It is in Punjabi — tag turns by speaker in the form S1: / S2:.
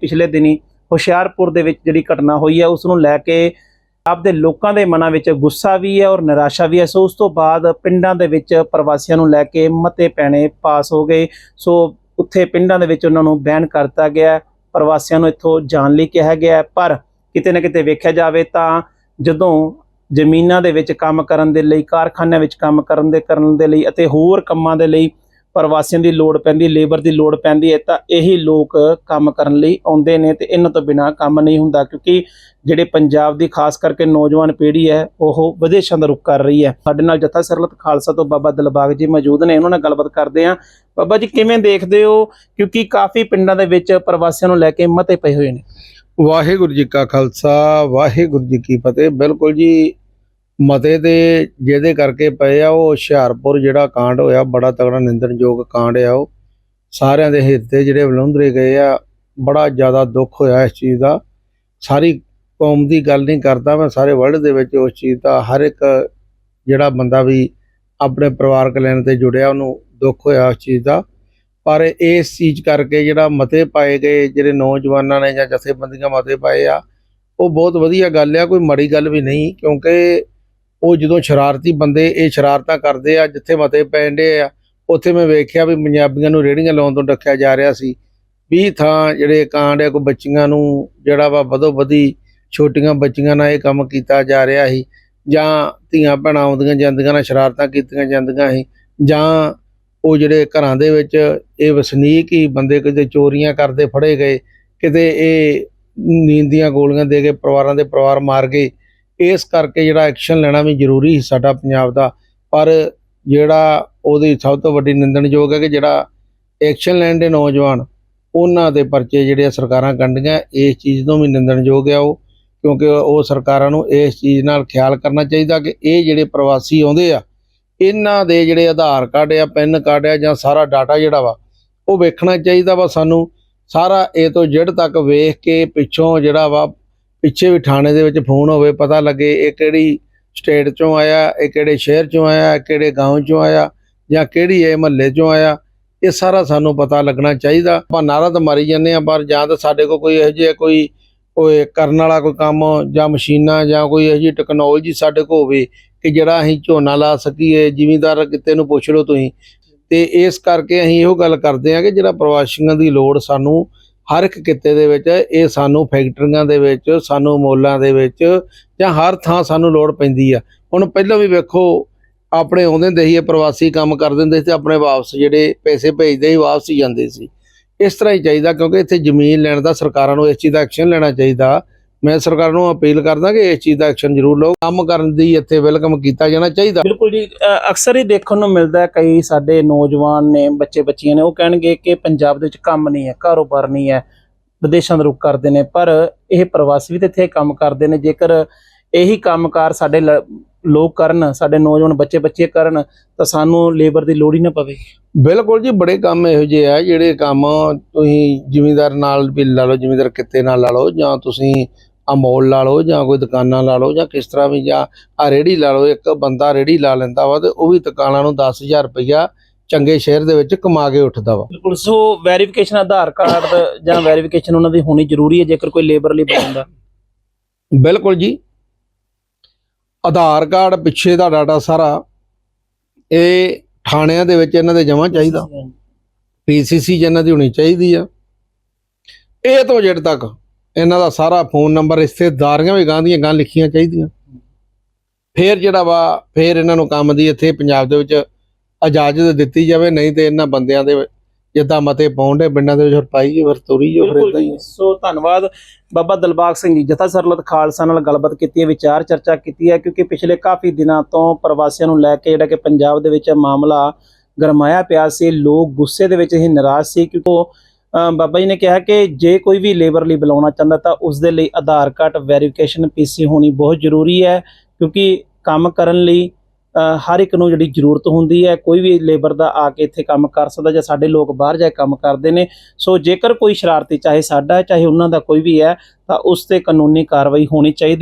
S1: ਪਿਛਲੇ ਦਿਨੀ ਹੁਸ਼ਿਆਰਪੁਰ ਦੇ ਵਿੱਚ ਜਿਹੜੀ ਘਟਨਾ ਹੋਈ ਹੈ ਉਸ ਨੂੰ ਲੈ ਕੇ ਆਪਦੇ ਲੋਕਾਂ ਦੇ ਮਨਾਂ ਵਿੱਚ ਗੁੱਸਾ ਵੀ ਹੈ ਔਰ ਨਿਰਾਸ਼ਾ ਵੀ ਹੈ। ਸੋ ਉਸ ਤੋਂ ਬਾਅਦ ਪਿੰਡਾਂ ਦੇ ਵਿੱਚ ਪ੍ਰਵਾਸੀਆਂ ਨੂੰ ਲੈ ਕੇ ਮਤੇ ਪੈਣੇ ਪਾਸ ਹੋ ਗਏ। ਸੋ ਉੱਥੇ ਪਿੰਡਾਂ ਦੇ ਵਿੱਚ ਉਹਨਾਂ ਨੂੰ ਬੈਨ ਕਰਤਾ ਗਿਆ ਪ੍ਰਵਾਸੀਆਂ ਨੂੰ ਇੱਥੋਂ ਜਾਣ ਲਈ ਕਿਹਾ ਗਿਆ ਪਰ ਕਿਤੇ ਨਾ ਕਿਤੇ ਵੇਖਿਆ ਜਾਵੇ ਤਾਂ ਜਦੋਂ ਜ਼ਮੀਨਾਂ ਦੇ ਵਿੱਚ ਕੰਮ ਕਰਨ ਦੇ ਲਈ, ਕਾਰਖਾਨਿਆਂ ਵਿੱਚ ਕੰਮ ਕਰਨ ਦੇ ਕਰਨ ਦੇ ਲਈ ਅਤੇ ਹੋਰ ਕੰਮਾਂ ਦੇ ਲਈ ਪ੍ਰਵਾਸੀਆਂ ਦੀ ਲੋੜ ਪੈਂਦੀ ਲੇਬਰ ਦੀ ਲੋੜ ਪੈਂਦੀ ਹੈ, ਤਾਂ ਇਹੀ ਲੋਕ ਕੰਮ ਕਰਨ ਲਈ ਆਉਂਦੇ ਨੇ ਤੇ ਇਹਨਾਂ ਤੋਂ ਬਿਨਾ ਕੰਮ ਨਹੀਂ ਹੁੰਦਾ, ਕਿਉਂਕਿ ਜਿਹੜੇ ਪੰਜਾਬ ਦੀ ਖਾਸ ਕਰਕੇ ਨੌਜਵਾਨ ਪੀੜ੍ਹੀ ਹੈ, ਉਹ ਵਿਦੇਸ਼ਾਂ ਦਾ ਰੁਖ ਕਰ ਰਹੀ ਹੈ। ਸਾਡੇ ਨਾਲ ਜਥਾ ਸਰਲਤ ਖਾਲਸਾ ਤੋਂ ਬਾਬਾ ਦਿਲਬਾਗ ਜੀ ਮੌਜੂਦ ਨੇ, ਉਹਨਾਂ ਨਾਲ ਗੱਲਬਾਤ ਕਰਦੇ ਹਾਂ। ਬਾਬਾ ਜੀ, ਕਿਵੇਂ ਦੇਖਦੇ ਹੋ? ਕਿਉਂਕਿ ਕਾਫੀ ਪਿੰਡਾਂ ਦੇ ਵਿੱਚ ਪ੍ਰਵਾਸੀਆਂ ਨੂੰ ਲੈ ਕੇ ਮਤੇ ਪਏ ਹੋਏ ਨੇ।
S2: ਵਾਹਿਗੁਰੂ ਜੀ ਕਾ ਖਾਲਸਾ, ਵਾਹਿਗੁਰੂ ਜੀ ਕੀ ਫਤਿਹ। ਬਿਲਕੁਲ ਜੀ ਮਤੇ ਦੇ ਜਿਹਦੇ ਕਰਕੇ ਪਏ ਆ, ਉਹ ਹੁਸ਼ਿਆਰਪੁਰ ਜਿਹੜਾ ਕਾਂਡ ਹੋਇਆ, ਬੜਾ ਤਗੜਾ ਨਿੰਦਣਯੋਗ ਕਾਂਡ ਆ ਉਹ। ਸਾਰਿਆਂ ਦੇ ਹਿਰਦੇ ਜਿਹੜੇ ਵਲੁੰਦਰੇ ਗਏ ਆ, ਬੜਾ ਜ਼ਿਆਦਾ ਦੁੱਖ ਹੋਇਆ ਇਸ ਚੀਜ਼ ਦਾ। ਸਾਰੀ ਕੌਮ ਦੀ ਗੱਲ ਨਹੀਂ ਕਰਦਾ ਮੈਂ, ਸਾਰੇ ਵਰਲਡ ਦੇ ਵਿੱਚ ਉਸ ਚੀਜ਼ ਦਾ ਹਰ ਇੱਕ ਜਿਹੜਾ ਬੰਦਾ ਵੀ ਆਪਣੇ ਪਰਿਵਾਰਕ ਲੈਣ ਤੇ ਜੁੜਿਆ, ਉਹਨੂੰ ਦੁੱਖ ਹੋਇਆ ਉਸ ਚੀਜ਼ ਦਾ। ਪਰ ਇਸ ਚੀਜ਼ ਕਰਕੇ ਜਿਹੜਾ ਮਤੇ ਪਾਏ ਗਏ, ਜਿਹੜੇ ਨੌਜਵਾਨਾਂ ਨੇ ਜਾਂ ਜਥੇਬੰਦੀਆਂ ਮਤੇ ਪਾਏ ਆ, ਉਹ ਬਹੁਤ ਵਧੀਆ ਗੱਲ ਆ, ਕੋਈ ਮਾੜੀ ਗੱਲ ਵੀ ਨਹੀਂ, ਕਿਉਂਕਿ ਉਹ ਜਦੋਂ ਸ਼ਰਾਰਤੀ ਬੰਦੇ ਇਹ ਸ਼ਰਾਰਤਾਂ ਕਰਦੇ ਆ, ਜਿੱਥੇ ਮਤੇ ਪੈਂਦੇ ਆ, ਉੱਥੇ ਮੈਂ ਵੇਖਿਆ ਵੀ ਪੰਜਾਬੀਆਂ ਨੂੰ ਰੇੜੀਆਂ ਲਾਉਣ ਤੋਂ ਡੱਕਿਆ ਜਾ ਰਿਹਾ ਸੀ। 20 ਥਾਂ ਜਿਹੜੇ ਕਾਂਡ ਆ, ਕੋਈ ਬੱਚੀਆਂ ਨੂੰ ਜਿਹੜਾ ਵਾ ਵਧੋ ਵਧੀ ਛੋਟੀਆਂ ਬੱਚੀਆਂ ਨਾਲ ਇਹ ਕੰਮ ਕੀਤਾ ਜਾ ਰਿਹਾ ਸੀ, ਜਾਂ ਧੀਆਂ ਭੈਣਾਂ ਆਉਂਦੀਆਂ ਜਾਂਦੀਆਂ ਨਾਲ ਸ਼ਰਾਰਤਾਂ ਕੀਤੀਆਂ ਜਾਂਦੀਆਂ ਸੀ, ਜਾਂ ਉਹ ਜਿਹੜੇ ਘਰਾਂ ਦੇ ਵਿੱਚ ਇਹ ਵਸਨੀਕ ਹੀ ਬੰਦੇ ਕਿਤੇ ਚੋਰੀਆਂ ਕਰਦੇ ਫੜੇ ਗਏ, ਕਿਤੇ ਇਹ ਨੀਂਦ ਦੀਆਂ ਗੋਲੀਆਂ ਦੇ ਕੇ ਪਰਿਵਾਰਾਂ ਦੇ ਪਰਿਵਾਰ ਮਾਰ ਗਏ ਇਸ ਕਰਕੇ ਜਿਹੜਾ ਐਕਸ਼ਨ ਲੈਣਾ ਵੀ ਜ਼ਰੂਰੀ ਸੀ ਸਾਡਾ ਪੰਜਾਬ ਦਾ। ਪਰ ਜਿਹੜਾ ਉਹਦੀ ਸਭ ਤੋਂ ਵੱਡੀ ਨਿੰਦਣਯੋਗ ਹੈ ਕਿ ਜਿਹੜਾ ਐਕਸ਼ਨ ਲੈਣ ਦੇ ਨੌਜਵਾਨ, ਉਹਨਾਂ ਦੇ ਪਰਚੇ ਜਿਹੜੇ ਆ ਸਰਕਾਰਾਂ ਕੰਡੀਆਂ ਇਸ ਚੀਜ਼ ਤੋਂ ਵੀ ਨਿੰਦਣਯੋਗ ਆ ਉਹ। ਕਿਉਂਕਿ ਉਹ ਸਰਕਾਰਾਂ ਨੂੰ ਇਸ ਚੀਜ਼ ਨਾਲ ਖਿਆਲ ਕਰਨਾ ਚਾਹੀਦਾ ਕਿ ਇਹ ਜਿਹੜੇ ਪ੍ਰਵਾਸੀ ਆਉਂਦੇ ਆ, ਇਹਨਾਂ ਦੇ ਜਿਹੜੇ ਆਧਾਰ ਕਾਰਡ ਆ, ਪੈਨ ਕਾਰਡ ਆ ਜਾਂ ਸਾਰਾ ਡਾਟਾ ਜਿਹੜਾ ਵਾ, ਉਹ ਵੇਖਣਾ ਚਾਹੀਦਾ ਵਾ ਸਾਨੂੰ। ਸਾਰਾ ਇਹ ਤੋਂ ਜੜ ਤੱਕ ਵੇਖ ਕੇ ਪਿੱਛੋਂ ਜਿਹੜਾ ਵਾ ਪਿੱਛੇ ਵੀ ਥਾਣੇ ਦੇ ਵਿੱਚ ਫੋਨ ਹੋਵੇ, ਪਤਾ ਲੱਗੇ ਇਹ ਕਿਹੜੀ ਸਟੇਟ ਚੋਂ ਆਇਆ, ਇਹ ਕਿਹੜੇ ਸ਼ਹਿਰ ਚੋਂ ਆਇਆ, ਇਹ ਕਿਹੜੇ ਗਾਉਂ ਚੋਂ ਆਇਆ ਜਾਂ ਕਿਹੜੀ ਇਹ ਮਹੱਲੇ ਚੋਂ ਆਇਆ, ਇਹ ਸਾਰਾ ਸਾਨੂੰ ਪਤਾ ਲੱਗਣਾ ਚਾਹੀਦਾ। ਆਪਾਂ ਨਾਰਾ ਤਾਂ ਮਾਰੀ ਜਾਂਦੇ ਆ ਪਰ ਜਾਂ ਤਾਂ ਸਾਡੇ ਕੋਲ ਕੋਈ ਇਹੋ ਜਿਹਾ ਕੋਈ ਓਏ ਕਰਨ ਵਾਲਾ ਕੋਈ ਕੰਮ ਜਾਂ ਮਸ਼ੀਨਾਂ ਜਾਂ ਕੋਈ ਇਹੋ ਜਿਹੀ ਟੈਕਨੋਲੋਜੀ ਸਾਡੇ ਕੋਲ ਹੋਵੇ ਕਿ ਜਿਹੜਾ ਅਸੀਂ ਝੋਨਾ ਲਾ ਸਕੀਏ, ਜ਼ਿਮੀਂਦਾਰ ਕਿਤੇ ਨੂੰ ਪੁੱਛ ਲਓ ਤੁਸੀਂ। ਤੇ ਇਸ ਕਰਕੇ ਅਸੀਂ ਇਹੋ ਗੱਲ ਕਰਦੇ ਆ ਕਿ ਜਿਹੜਾ ਪ੍ਰਵਾਸੀਆਂ ਦੀ ਲੋੜ ਸਾਨੂੰ ਹਰ ਇੱਕ ਕਿੱਤੇ ਦੇ ਵਿੱਚ ਇਹ ਸਾਨੂੰ ਫੈਕਟਰੀਆਂ ਦੇ ਵਿੱਚ, ਸਾਨੂੰ ਮੋਲਾਂ ਦੇ ਵਿੱਚ ਜਾਂ ਹਰ ਥਾਂ ਸਾਨੂੰ ਲੋੜ ਪੈਂਦੀ ਆ। ਹੁਣ ਪਹਿਲਾਂ ਵੀ ਵੇਖੋ, ਆਪਣੇ ਆਉਂਦੇ ਹੁੰਦੇ ਸੀ, ਇਹ ਪ੍ਰਵਾਸੀ ਕੰਮ ਕਰ ਦਿੰਦੇ ਸੀ ਤੇ ਆਪਣੇ ਵਾਪਸ ਜਿਹੜੇ ਪੈਸੇ ਭੇਜਦੇ ਸੀ, ਵਾਪਸ ਹੀ ਜਾਂਦੇ ਸੀ। ਇਸ ਤਰ੍ਹਾਂ ਹੀ ਚਾਹੀਦਾ ਕਿਉਂਕਿ ਇੱਥੇ ਜ਼ਮੀਨ ਲੈਣ ਦਾ, ਸਰਕਾਰਾਂ ਨੂੰ ਇਸ ਚੀਜ਼ ਦਾ ਐਕਸ਼ਨ ਲੈਣਾ ਚਾਹੀਦਾ। ਮੈਂ ਸਰਕਾਰ ਨੂੰ ਅਪੀਲ ਕਰਦਾ ਕਿ ਇਸ ਚੀਜ਼ ਦਾ ਐਕਸ਼ਨ ਜ਼ਰੂਰ ਲਓ। ਕੰਮ ਕਰਨ ਦੀ ਇੱਥੇ ਵੈਲਕਮ ਕੀਤਾ ਜਾਣਾ ਚਾਹੀਦਾ।
S1: ਬਿਲਕੁਲ ਜੀ ਅਕਸਰ ਹੀ ਦੇਖਣ ਨੂੰ ਮਿਲਦਾ ਹੈ ਕਈ ਸਾਡੇ ਨੌਜਵਾਨ ਨੇ ਬੱਚੇ ਬੱਚੀਆਂ ਨੇ ਉਹ ਕਹਿਣਗੇ ਕਿ ਪੰਜਾਬ ਦੇ ਵਿੱਚ ਕੰਮ ਨਹੀਂ ਹੈ ਕਾਰੋਬਾਰ ਨਹੀਂ ਹੈ ਵਿਦੇਸ਼ਾਂ ਦਾ ਰੁਖ ਕਰਦੇ ਨੇ ਪਰ ਇਹ ਪ੍ਰਵਾਸੀ ਵੀ ਤਾਂ ਇੱਥੇ ਕੰਮ ਕਰਦੇ ਨੇ ਜੇਕਰ ਇਹੀ ਕੰਮਕਾਰ ਸਾਡੇ ਲੋਕ ਕਰਨ ਸਾਡੇ ਨੌਜਵਾਨ ਬੱਚੇ ਬੱਚੇ ਕਰਨ ਤਾਂ ਸਾਨੂੰ ਲੇਬਰ ਦੀ ਲੋੜ ਹੀ ਨਾ ਪਵੇ।
S2: ਬਿਲਕੁਲ ਜੀ ਬੜੇ ਕੰਮ ਇਹੋ ਜਿਹੇ ਆ ਜਿਹੜੇ ਕੰਮ ਤੁਸੀਂ ਜ਼ਿਮੀਂਦਾਰ ਨਾਲ ਵੀ ਲਾ ਲਓ ਜ਼ਿਮੀਂਦਾਰ ਕਿੱਤੇ ਨਾਲ ਲਾ ਲਓ ਜਾਂ ਤੁਸੀਂ ਅਮੋਲ ਲਾ ਲਓ ਜਾਂ ਕੋਈ ਦੁਕਾਨਾਂ ਲਾ ਲਓ ਜਾਂ ਕਿਸ ਤਰ੍ਹਾਂ ਵੀ ਜਾਂ ਆ ਰੇੜੀ ਲਾ ਲਓ ਇੱਕ ਬੰਦਾ ਰੇੜੀ ਲਾ ਲੈਂਦਾ ਵਾ ਤੇ ਉਹ ਵੀ ਦੁਕਾਨਾਂ ਨੂੰ 10000 ਰੁਪਇਆ ਚੰਗੇ ਸ਼ਹਿਰ ਦੇ ਵਿੱਚ ਕਮਾ ਕੇ ਉੱਠਦਾ ਵਾ।
S1: ਬਿਲਕੁਲ ਸੋ ਵੈਰੀਫਿਕੇਸ਼ਨ ਆਧਾਰ ਕਾਰਡ ਜਾਂ ਵੈਰੀਫਿਕੇਸ਼ਨ ਉਹਨਾਂ ਦੀ ਹੋਣੀ ਜ਼ਰੂਰੀ ਹੈ ਜੇਕਰ ਕੋਈ ਲੇਬਰ ਲਈ ਬਣਾਉਂਦਾ
S2: ਬਿਲਕੁਲ ਜੀ। ਆਧਾਰ ਕਾਰਡ ਪਿੱਛੇ ਦਾ ਡਾਟਾ ਸਾਰਾ ਇਹ ਥਾਣਿਆਂ ਦੇ ਵਿੱਚ ਇਹਨਾਂ ਦੇ ਜਮਾ ਚਾਹੀਦਾ। ਪੀਸੀਸੀ ਇਹਨਾਂ ਦੀ ਹੋਣੀ ਚਾਹੀਦੀ ਆ। ਇਹ ਤੋਂ ਜੜ ਤੱਕ ਇਹਨਾਂ ਦਾ ਸਾਰਾ ਫੋਨ ਨੰਬਰ ਰਿਸ਼ਤੇਦਾਰੀਆਂ ਵੀ ਗਾਂ ਦੀਆਂ ਗਾਂ ਲਿਖੀਆਂ ਚਾਹੀਦੀਆਂ ਫੇਰ ਜਿਹੜਾ ਵਾ ਫੇਰ ਇਹਨਾਂ ਨੂੰ ਕੰਮ ਦੀ ਇੱਥੇ ਪੰਜਾਬ ਦੇ ਵਿੱਚ ਇਜਾਜ਼ਤ ਦਿੱਤੀ ਜਾਵੇ ਨਹੀਂ ਤੇ ਇਹਨਾਂ ਬੰਦਿਆਂ ਦੇ ਜਿੱਦਾਂ ਮਤੇ ਪਾਉਂਦੇ ਪਿੰਡਾਂ ਦੇ ਵਿੱਚ ਫਿਰ ਪਾਈਏ ਫਿਰ ਤੁਰੀ ਜੋ ਫਿਰ ਇਦਾਂ ਹੀ।
S1: ਸੋ ਧੰਨਵਾਦ ਬਾਬਾ ਦਿਲਬਾਗ ਸਿੰਘ ਜੀ ਜਥਾ ਸਰਲਤ ਖਾਲਸਾ ਨਾਲ ਗੱਲਬਾਤ ਕੀਤੀ ਹੈ ਵਿਚਾਰ ਚਰਚਾ ਕੀਤੀ ਹੈ ਕਿਉਂਕਿ ਪਿਛਲੇ ਕਾਫੀ ਦਿਨਾਂ ਤੋਂ ਪ੍ਰਵਾਸੀਆਂ ਨੂੰ ਲੈ ਕੇ ਜਿਹੜਾ ਕਿ ਪੰਜਾਬ ਦੇ ਵਿੱਚ ਮਾਮਲਾ ਗਰਮਾਇਆ ਪਿਆ ਸੀ ਲੋਕ ਗੁੱਸੇ ਦੇ ਵਿੱਚ ਹੀ ਨਿਰਾਸ਼ ਸੀ ਕਿਉਂਕਿ ਬਾਬਾ ਜੀ ਨੇ ਕਿਹਾ ਕਿ ਜੇ ਕੋਈ ਵੀ ਲੇਬਰ ਲਈ ਬੁਲਾਉਣਾ ਚਾਹੁੰਦਾ ਤਾਂ ਉਸ ਦੇ ਲਈ ਆਧਾਰ ਕਾਰਡ ਵੈਰੀਫਿਕੇਸ਼ਨ ਪੀਸੀ ਹੋਣੀ ਬਹੁਤ ਜ਼ਰੂਰੀ ਹੈ, ਕਿਉਂਕਿ ਕੰਮ ਕਰਨ ਲਈ ਹਰ ਇੱਕ ਨੂੰ ਜਿਹੜੀ ਜ਼ਰੂਰਤ ਹੁੰਦੀ ਹੈ, ਕੋਈ ਵੀ ਲੇਬਰ ਦਾ ਆ ਕੇ ਇੱਥੇ ਕੰਮ ਕਰ ਸਕਦਾ ਜਾਂ ਸਾਡੇ ਲੋਕ ਬਾਹਰ ਜਾ ਕੇ ਕੰਮ ਕਰਦੇ ਨੇ, ਸੋ ਜੇਕਰ ਕੋਈ ਸ਼ਰਾਰਤੀ ਚਾਹੇ ਸਾਡਾ ਚਾਹੇ ਉਹਨਾਂ ਦਾ ਕੋਈ ਵੀ ਹੈ, ਤਾਂ ਉਸ ਤੇ ਕਾਨੂੰਨੀ ਕਾਰਵਾਈ ਹੋਣੀ ਚਾਹੀਦੀ